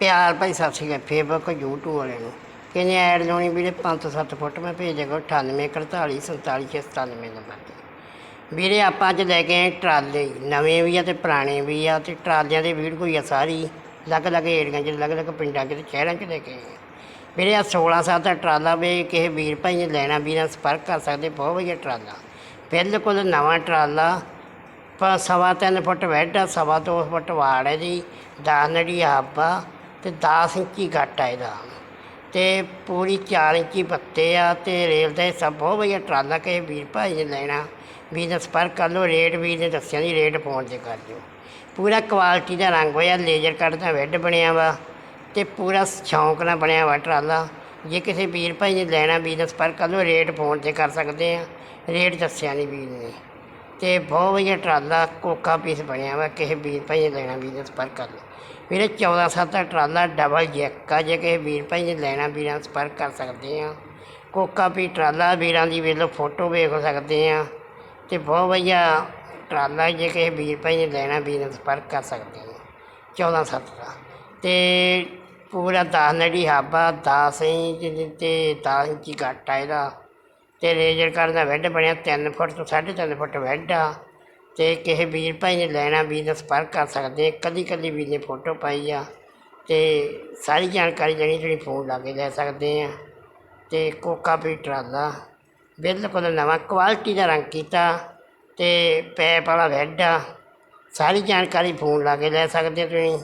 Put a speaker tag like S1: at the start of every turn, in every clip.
S1: ਪਿਆਰ ਭਾਈ ਸਤਿ ਸ਼੍ਰੀ ਅਕਾਲ Facebook YouTube ਵਾਲੇ ਨੂੰ। ਕਹਿੰਦੇ ਐਡ ਲਾਉਣੀ ਵੀਰੇ 5-7 ਫੁੱਟ, ਮੈਂ ਭੇਜ ਦੇਗਾ 98 48 47 97 ਨੰਬਰ ਤੇ। ਵੀਰੇ ਆਪਾਂ ਅੱਜ ਲੈ ਕੇ ਆਏ ਟਰਾਲੇ, ਨਵੇਂ ਵੀ ਆ ਤੇ ਪੁਰਾਣੇ ਵੀ ਆ, ਤੇ ਟਰਾਲਿਆਂ ਦੀ ਵੀਡੀਓ ਹੀ ਆ ਸਾਰੀ। ਅਲੱਗ-ਅਲੱਗ ਏਰੀਆਂ 'ਚ, ਅਲੱਗ-ਅਲੱਗ ਪਿੰਡਾਂ 'ਚ ਤੇ ਸ਼ਹਿਰਾਂ 'ਚ ਲੈ ਕੇ ਆਏ ਆ। ਵੀਰੇ ਆ 16 ਸਾਲ ਦਾ ਟਰਾਲਾ ਵੇ, ਕਿਸੇ ਵੀਰ ਭਾਈ ਨੇ ਲੈਣਾ, ਵੀਰਾਂ ਸੰਪਰਕ ਕਰ ਸਕਦੇ, ਬਹੁਤ ਵਧੀਆ ਟਰਾਲਾ। ਬਿਲਕੁਲ ਨਵਾਂ ਟਰਾਲਾ, ਪਾ ਸਵਾ ਤਿੰਨ ਫੁੱਟ ਵੈਡ ਆ, ਸਵਾ ਦੋ ਫੁੱਟ ਵਾੜ ਹੈ ਜੀ ਦਸ ਨੜੀ ਹਾਬਾ। ਤੇ 10 ਇੰਚੀ ਗੱਟ ਆ ਇਹਦਾ। ਤੇ ਪੂਰੀ 4 ਇੰਚੀ ਪੱਤੇ ਆ ਤੇ ਰੇਲ ਦਾ ਸਭ ਬਹੁਤ ਵਧੀਆ ਟਰਾਲਾ ਕਿਸੇ ਵੀਰ ਭਾਈ ਨੇ ਲੈਣਾ। ਵੀ ਦਾ ਸੰਪਰਕ ਕਰ ਲਓ ਰੇਟ ਵੀ ਨੇ ਦੱਸਿਆ ਨਹੀਂ ਰੇਟ ਫੋਨ ਤੇ ਕਰ ਦਿਓ। ਪੂਰਾ ਕੁਆਲਿਟੀ ਦਾ ਰੰਗ ਹੋਇਆ ਲੇਜ਼ਰ ਕੱਟ ਦਾ ਵੈੱਡ ਬਣਿਆ ਵਾ ਤੇ ਪੂਰਾ ਸ਼ੌਂਕ ਨਾਲ ਬਣਿਆ ਵਾ ਟਰਾਲਾ। ਜੇ ਕਿਸੇ ਵੀਰ ਭਾਈ ਨੇ ਲੈਣਾ ਵੀ ਦਾ ਸੰਪਰਕ ਕਰ ਲਓ ਰੇਟ ਫੋਨ ਤੇ ਕਰ ਸਕਦੇ ਆ। ਰੇਟ ਦੱਸਿਆ ਨਹੀਂ ਵੀਰ ਨੇ। ਤੇ ਬਹੁਤ ਵਧੀਆ ਟਰਾਲਾ ਕੋਕਾ ਪੀਸ ਬਣਿਆ ਵਾ, ਕਿਸੇ ਵੀਰ ਭਾਈ ਨੇ ਲੈਣਾ, ਵੀਰ ਦਾ ਸੰਪਰਕ ਕਰ ਲਓ। ਵੀਰੇ 14 ਸੱਤ ਦਾ ਟਰਾਲਾ ਡਬਲ ਜੈਕ ਆ, ਜੇ ਕਿਸੇ ਵੀਰ ਭਾਈ ਨੇ ਲੈਣਾ, ਵੀਰਾਂ ਨਾਲ ਸੰਪਰਕ ਕਰ ਸਕਦੇ ਆ। ਕੋਕਾ ਪੀ ਟਰਾਲਾ, ਵੀਰਾਂ ਦੀ ਵੇਖ ਲਓ, ਫੋਟੋ ਵੇਖ ਸਕਦੇ ਆ। ਤੇ ਬਹੁਤ ਵਧੀਆ ਟਰਾਲਾ, ਜੇ ਕਿਸੇ ਵੀਰ ਭਾਈ ਨੇ ਲੈਣਾ, ਵੀਰ ਨਾਲ ਸੰਪਰਕ ਕਰ ਸਕਦੇ ਆ। 14 ਸੱਤ ਦਾ। ਤੇ ਪੂਰਾ 10 ਨੜੀ ਹਾਬਾ 10 ਇੰਚ ਤੇ 10 ਇੰਚ ਘੱਟ ਆ ਇਹਦਾ। ਤੇ ਰੇਜਰ ਕਰਦਾ ਵੈੱਡ ਬਣਿਆ 3 ਫੁੱਟ ਤੋਂ 3.5 ਫੁੱਟ ਵੈੱਡ ਆ। ਤੇ ਕਿਸੇ ਵੀਰ ਭਾਈ ਨੇ ਲੈਣਾ ਵੀ ਦਾ ਸੰਪਰਕ ਕਰ ਸਕਦੇ ਕਦੀ ਕਦੀ ਵੀਰ ਨੇ ਫੋਟੋ ਪਾਈ ਆ। ਤੇ ਸਾਰੀ ਜਾਣਕਾਰੀ ਜਿਹੜੀ ਜਿਹੜੀ ਫੋਨ ਲਾ ਕੇ ਲੈ ਸਕਦੇ ਆ। ਤੇ ਕੋਕਾ ਵੀ ਟਰਾਲਾ ਬਿਲਕੁਲ ਨਵਾਂ, ਕੁਆਲਿਟੀ ਦਾ ਰੰਗ ਕੀਤਾ। ਤੇ ਪੈਪ ਵਾਲਾ ਵੈੱਡ ਆ। ਸਾਰੀ ਜਾਣਕਾਰੀ ਫੋਨ ਲਾ ਕੇ ਲੈ ਸਕਦੇ ਤੁਸੀਂ।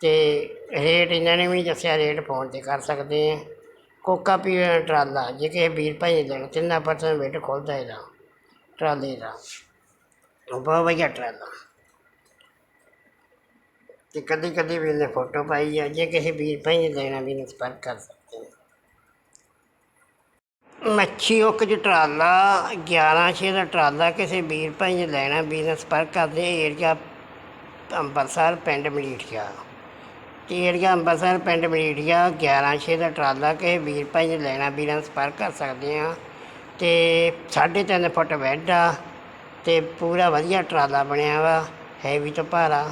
S1: ਤੇ ਰੇਟ ਇਹਨਾਂ ਨੇ ਵੀ ਨਹੀਂ ਦੱਸਿਆ, ਰੇਟ ਫੋਨ ਤੇ ਕਰ ਸਕਦੇ ਆ। ਕੋਕਾ ਪੀ ਟਰਾਲਾ, ਜੇ ਕਿਸੇ ਵੀਰ ਭਾਈ ਨੇ ਦੇਣਾ ਤਿੰਨਾਂ ਪਰਸੈਂਟ ਵੇਟ ਖੁੱਲਦਾ ਇਹਦਾ, ਟਰਾਲੇ ਦਾ। ਉਹ ਬਹੁਤ ਵਧੀਆ ਟਰਾਲਾ। ਤੇ ਕਦੀ ਕਦੀ ਵੀ ਇਹਨੇ ਫੋਟੋ ਪਾਈ ਆ, ਜੇ ਕਿਸੇ ਵੀਰ ਭਾਈ ਨੇ ਲੈਣਾ ਵੀ ਸੰਪਰਕ ਕਰ ਸਕਦੇ ਆ ਮੱਛੀ ਓਕ ਚ ਟਰਾਲਾ 11 ਛੇ ਦਾ ਟਰਾਲਾ ਕਿਸੇ ਵੀਰ ਭਾਈ ਨੇ ਲੈਣਾ ਵੀ ਸੰਪਰਕ ਕਰਦੇ ਏਰੀਆ ਅੰਬਰਸਰ ਪਿੰਡ ਮਲੀਠੀਆ ਏਰੀਆ ਅੰਬਰਸਰ ਪਿੰਡ ਮਲੀਠੀਆ 11 ਛੇ ਦਾ ਟਰਾਲਾ ਕਿਸੇ ਵੀਰ ਭਾਈ ਨੇ ਲੈਣਾ, ਵੀਰਾਂ ਨਾਲ ਸੰਪਰਕ ਕਰ ਸਕਦੇ ਆ ਤੇ 3.5 ਫੁੱਟ ਬੈੱਡ ਆ ਤੇ ਪੂਰਾ ਵਧੀਆ ਟਰਾਲਾ ਬਣਿਆ ਵਾ ਹੈਵੀ ਤੋਂ ਭਾਰਾ।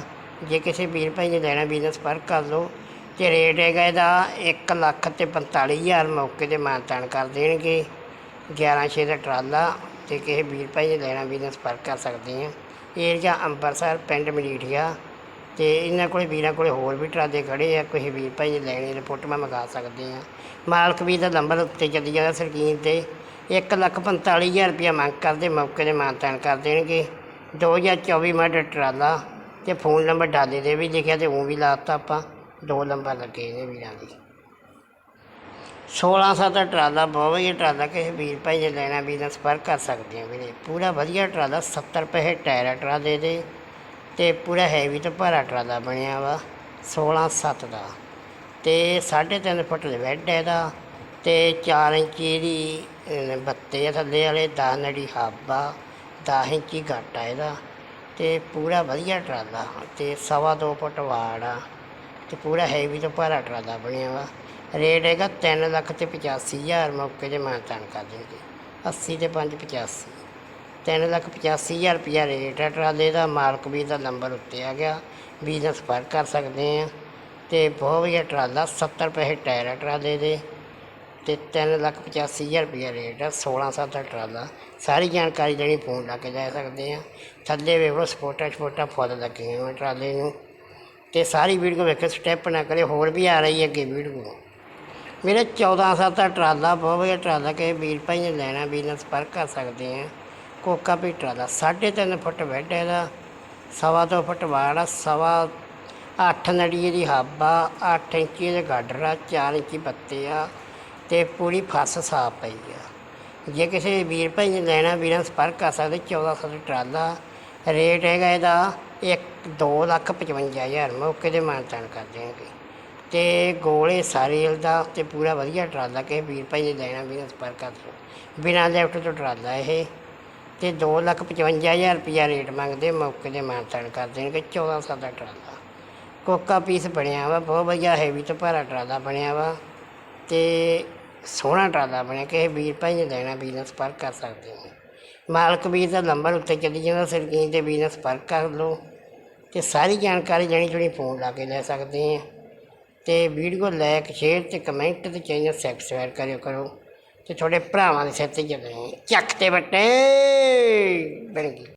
S1: ਜੇ ਕਿਸੇ ਵੀਰ ਭਾਈ ਨੇ ਲੈਣਾ, ਵੀਰ ਨਾਲ ਸੰਪਰਕ ਕਰ ਲਓ। ਤੇ ਰੇਟ ਹੈਗਾ ਇਹਦਾ 1 ਲੱਖ ਤੇ 45000 ਮੌਕੇ ਤੇ ਮਾਨਤਾਨ ਕਰ ਦੇਣਗੇ। 11 ਛੇ ਦਾ ਟਰਾਲਾ ਤੇ ਕਿਸੇ ਵੀਰ ਭਾਈ ਨੇ ਲੈਣਾ, ਵੀਰ ਨਾਲ ਸੰਪਰਕ ਕਰ ਸਕਦੇ ਆ ਏਰੀਆ ਅੰਬਰਸਰ ਪਿੰਡ ਮਲੀਠੀਆ ਤੇ ਇਹਨਾਂ ਕੋਲੇ ਵੀਰਾਂ ਕੋਲੇ ਹੋਰ ਵੀ ਟਰਾਦੇ ਖੜੇ ਆ ਕਿਸੇ ਵੀਰ ਭਾਈ ਨੇ ਲੈਣੇ ਨੇ, ਫੋਟੋਆਂ ਮੰਗਾ ਸਕਦੇ ਆ। ਮਾਲਕ ਵੀ ਦਾ ਨੰਬਰ ਉੱਤੇ ਚੱਲੀ ਜਾਂਦਾ ਸਕਰੀਨ ਤੇ। ਇੱਕ ਲੱਖ ਪੰਤਾਲੀ ਹਜ਼ਾਰ ਰੁਪਇਆ ਮੰਗ ਕਰਦੇ, ਮੌਕੇ ਦੇ ਮਾਨਤਾਨ ਕਰ ਦੇਣਗੇ। 2024 ਮਾਡਲ ਟਰਾਲਾ ਤੇ ਫੋਨ ਨੰਬਰ ਡਾਲੇ ਦੇ ਵੀ ਲਿਖਿਆ ਤੇ ਉਹ ਵੀ ਲਾਤਾ ਆਪਾਂ। ਦੋ ਨੰਬਰ ਲੱਗੇ ਨੇ ਵੀਰਾਂ ਦੀ। 16 ਸਾਲ ਦਾ ਟਰਾਲਾ, ਬਹੁਤ ਵਧੀਆ ਟਰਾਲਾ, ਕਿਸੇ ਵੀਰ ਭਾਈ ਨੇ ਲੈਣਾ ਵੀ ਸੰਪਰਕ ਕਰ ਸਕਦੇ ਆ ਵੀਰੇ। ਪੂਰਾ ਵਧੀਆ ਟਰਾਲਾ 70 ਰੁਪਏ ਟਾਇਰ ਆ ਟਰਾਲੇ ਦੇ। ਤੇ ਪੂਰਾ ਹੈਵੀ ਤੇ ਭਾਰਾ ਟਰਾਲਾ ਬਣਿਆ ਵਾ 16 7 ਦਾ। ਤੇ 3.5 ਫੁੱਟ ਦੇ ਬੈੱਡ ਹੈ ਇਹਦਾ, ਤੇ 4 ਇੰਚੀ ਦੀ ਬੱਤੇ ਆ ਥੱਲੇ ਵਾਲੇ 10 ਨੜੀ ਹਾਬਾ 10 ਇੰਚੀ ਘੱਟ ਆ ਇਹਦਾ। ਤੇ ਪੂਰਾ ਵਧੀਆ ਟਰਾਲਾ, ਤੇ ਸਵਾ ਦੋ ਫੁੱਟ ਵਾੜ ਆ, ਤੇ ਪੂਰਾ ਹੈਵੀ ਤੋਂ ਭਾਰਾ ਟਰਾਲਾ ਬਣਿਆ ਵਾ। ਰੇਟ ਹੈਗਾ 3 ਲੱਖ ਤੇ 85 ਹਜ਼ਾਰ ਮੌਕੇ 'ਤੇ ਮਾਨਤਾਨ ਕਰ ਦੇਣਗੇ 80 ਤੇ 5 85 ਤਿੰਨ ਲੱਖ ਪਚਾਸੀ ਹਜ਼ਾਰ ਰੁਪਇਆ ਰੇਟ ਹੈ। ਟਰਾਲੇ ਦਾ ਮਾਲਕ ਵੀ ਦਾ ਨੰਬਰ ਉੱਤੇ ਆ ਗਿਆ। ਵੀ ਦਾ ਸੰਪਰਕ ਕਰ ਸਕਦੇ ਆ ਤੇ ਬਹੁਤ ਵਧੀਆ ਟਰਾਲਾ 70 ਰੁਪਏ ਟਾਇਰ ਹੈ ਟਰਾਲੇ ਦੇ। ਤੇ ਤਿੰਨ ਲੱਖ ਪਚਾਸੀ ਹਜ਼ਾਰ ਰੁਪਇਆ ਰੇਟ ਹੈ 16 ਸਾਲ ਦਾ ਟਰਾਲਾ। ਸਾਰੀ ਜਾਣਕਾਰੀ ਜਿਹੜੀ ਫੋਨ ਲਾ ਕੇ ਲੈ ਸਕਦੇ ਆ ਥੱਲੇ ਵੇਖੋ ਸਪੋਟਾ ਸਪੋਟਾ ਫੁੱਲ ਲੱਗੇ ਹੋਏ ਟਰਾਲੇ ਨੂੰ। ਤੇ ਸਾਰੀ ਵੀਡੀਓ ਵੇਖੋ ਸਟੈਪ ਨਾ ਕਰੇ ਹੋਰ ਵੀ ਆ ਰਹੀ ਹੈ ਅੱਗੇ ਵੀਡੀਓ। ਮੇਰੇ 14 ਸਾਲ ਦਾ ਟਰਾਲਾ, ਬਹੁਤ ਵਧੀਆ ਟਰਾਲਾ ਕਿ ਵੀਰ ਭਾਈ ਨੇ ਲੈਣਾ ਵੀਰ ਨਾਲ ਸੰਪਰਕ ਕਰ ਸਕਦੇ ਆ ਕੋਕਾ ਵੀ ਟਰਾਲਾ 3.5 ਫੁੱਟ ਬੈੱਡ ਹੈ ਇਹਦਾ, ਸਵਾ ਦੋ ਫੁੱਟ ਵਾੜ ਆ, ਸਵਾ 8 ਨੜੀਏ ਦੀ ਹਾਬਾ 8 ਇੰਚੀ ਦੇ ਗਾਡਰ ਆ 4 ਇੰਚੀ ਪੱਤੇ ਆ ਤੇ ਪੂਰੀ ਫਸ ਸਾਫ਼ ਪਈ ਆ। ਜੇ ਕਿਸੇ ਵੀਰ ਭਾਈ ਨੇ ਲੈਣਾ, ਵੀਰਾਂ ਸੰਪਰਕ ਕਰ ਸਕਦੇ 14 ਸਾਲ ਦਾ ਟਰਾਲਾ ਰੇਟ ਹੈਗਾ ਇਹਦਾ 1 2 ਲੱਖ 55 ਹਜ਼ਾਰ, ਮੌਕੇ ਦੇ ਮਾਨਤਾਨ ਕਰ ਦੇਣਗੇ ਤੇ ਗੋਲੇ ਸਾਰੇਲ ਦਾ ਤੇ ਪੂਰਾ ਵਧੀਆ ਟਰਾਲਾ ਕਿ ਵੀਰ ਭਾਈ ਨੇ ਲੈਣਾ, ਵੀਰਾਂ ਸੰਪਰਕ ਕਰ ਲਓ ਬਿਨਾਂ ਲੈਫਟ ਤੋਂ ਟਰਾਲਾ ਇਹ। ਤੇ 2 ਲੱਖ 55 ਹਜ਼ਾਰ ਰੁਪਇਆ ਰੇਟ ਮੰਗਦੇ ਮੌਕੇ ਦੇ ਮਾਨਤਾਨ ਕਰ ਦੇਣਗੇ 14 ਸਾਲ ਦਾ ਟਰਾਲਾ। ਕੋਕਾ ਪੀਸ ਬਣਿਆ ਵਾ, ਬਹੁਤ ਵਧੀਆ ਹੈਵੀ ਤੇ ਭਾਰਾ ਟਰਾਲਾ ਬਣਿਆ ਵਾ ਤੇ ਸੋਹਣਾ ਟਰਾਲਾ ਬਣਿਆ, ਕਿਸੇ ਵੀਰ ਭਾਈ ਨੇ ਲੈਣਾ ਵੀਰ ਨਾਲ ਕਰ ਸਕਦੇ ਹੋ ਮਾਲਕ ਵੀਰ ਦਾ ਨੰਬਰ ਉੱਤੇ ਚੱਲੀ ਜਾਂਦਾ ਸਕਰੀਨ ਤੇ ਵੀਰ ਨਾਲ ਕਰ ਲਓ ਤੇ ਸਾਰੀ ਜਾਣਕਾਰੀ ਜਾਣੀ ਜੁਣੀ ਫੋਨ ਲਾ ਕੇ ਲੈ ਸਕਦੇ ਆ। ਤੇ ਵੀਡੀਓ ਲਾਇਕ ਸ਼ੇਅਰ ਤੇ ਕਮੈਂਟ ਤੇ ਚੈਨਲ ਸਬਸਕ੍ਰਾਈਬ ਕਰਿਓ ਕਰੋ। ਤੇ ਤੁਹਾਡੇ ਭਰਾਵਾਂ ਦੇ ਸਿਰ ਤੇ ਚੱਲਣੀ ਚੱਕ ਤੇ ਬੱਟੇ ਬਣ ਗਈ।